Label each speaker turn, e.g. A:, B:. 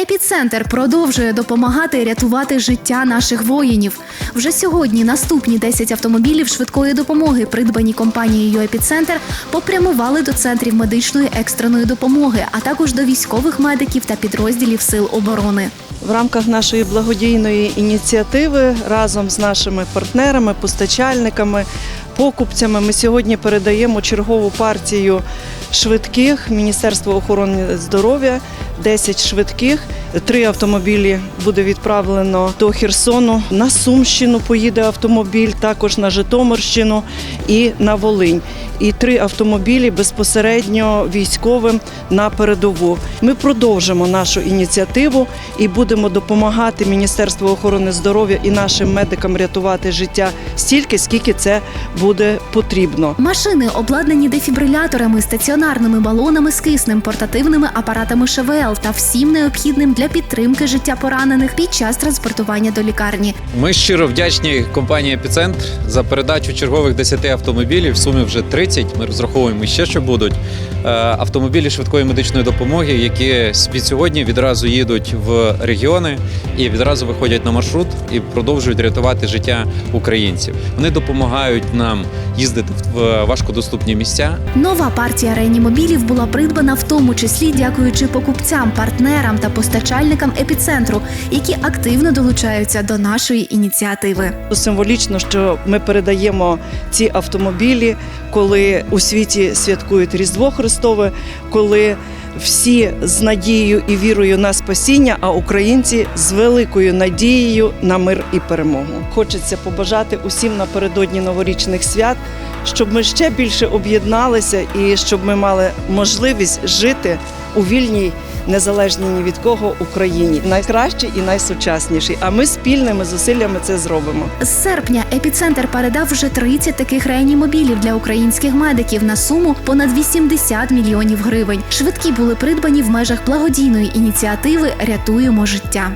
A: Епіцентр продовжує допомагати рятувати життя наших воїнів. Вже сьогодні наступні 10 автомобілів швидкої допомоги, придбані компанією Епіцентр, попрямували до центрів медичної екстреної допомоги, а також до військових медиків та підрозділів сил оборони.
B: В рамках нашої благодійної ініціативи разом з нашими партнерами, постачальниками, покупцями ми сьогодні передаємо чергову партію швидких Міністерства охорони здоров'я. 10 швидких, три автомобілі буде відправлено до Херсону. На Сумщину поїде автомобіль, також на Житомирщину і на Волинь. І три автомобілі безпосередньо військовим на передову. Ми продовжимо нашу ініціативу і будемо допомагати Міністерству охорони здоров'я і нашим медикам рятувати життя стільки, скільки це буде потрібно.
A: Машини обладнані дефібриляторами, стаціонарними балонами з киснем, портативними апаратами ШВЛ та всім необхідним для підтримки життя поранених під час транспортування до лікарні.
C: Ми щиро вдячні компанії Епіцентр за передачу чергових 10 автомобілів. В сумі вже 30. Ми розраховуємо ще, що будуть Е, автомобілі швидкої медичної допомоги, які від сьогодні відразу їдуть в регіони і відразу виходять на маршрут і продовжують рятувати життя українців. Вони допомагають нам їздити в важкодоступні місця,
A: Нова партія реанімобілів була придбана в тому числі дякуючи покупцям, партнерам та постачальникам епіцентру, які активно долучаються до нашої ініціативи.
B: Символічно, що ми передаємо ці автомобілі, коли у світі святкують Різдво Христове, коли всі з надією і вірою на спасіння, а українці з великою надією на мир і перемогу. Хочеться побажати усім напередодні новорічних свят, щоб ми ще більше об'єдналися і щоб ми мали можливість жити у вільній. Незалежній ні від кого Україні Найкращі і найсучасніший. А ми спільними зусиллями це зробимо.
A: З серпня епіцентр передав вже 30 таких реанімобілів для українських медиків на суму понад 80 мільйонів гривень. Швидкі були придбані в межах благодійної ініціативи Рятуємо життя.